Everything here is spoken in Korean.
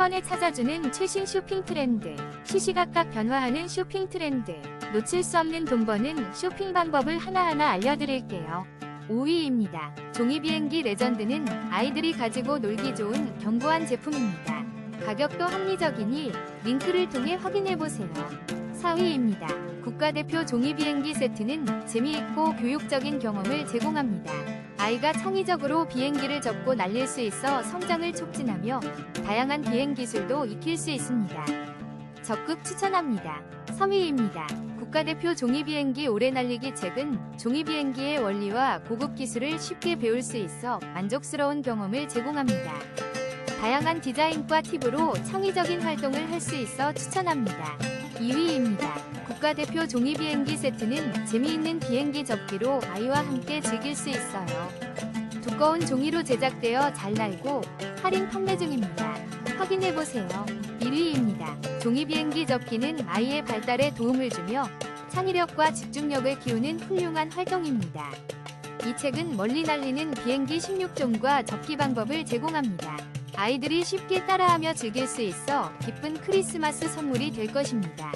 번에 찾아주는 최신 쇼핑 트렌드, 시시각각 변화하는 쇼핑 트렌드, 놓칠 수 없는 돈 버는 쇼핑 방법을 하나하나 알려드릴게요. 5위입니다. 종이 비행기 레전드는 아이들이 가지고 놀기 좋은 견고한 제품입니다. 가격도 합리적이니 링크를 통해 확인해보세요. 4위입니다. 국가대표 종이 비행기 세트는 재미있고 교육적인 경험을 제공합니다. 아이가 창의적으로 비행기를 접고 날릴 수 있어 성장을 촉진하며 다양한 비행 기술도 익힐 수 있습니다. 적극 추천합니다. 3위입니다. 국가대표 종이비행기 오래 날리기 책은 종이비행기의 원리와 고급 기술을 쉽게 배울 수 있어 만족스러운 경험을 제공합니다. 다양한 디자인과 팁으로 창의적인 활동을 할 수 있어 추천합니다. 2위입니다. 국가대표 종이 비행기 세트는 재미있는 비행기 접기로 아이와 함께 즐길 수 있어요. 두꺼운 종이로 제작되어 잘 날고 할인 판매 중입니다. 확인해보세요. 1위입니다. 종이 비행기 접기는 아이의 발달에 도움을 주며 창의력과 집중력을 키우는 훌륭한 활동입니다. 이 책은 멀리 날리는 비행기 16종과 접기 방법을 제공합니다. 아이들이 쉽게 따라하며 즐길 수 있어 기쁜 크리스마스 선물이 될 것입니다.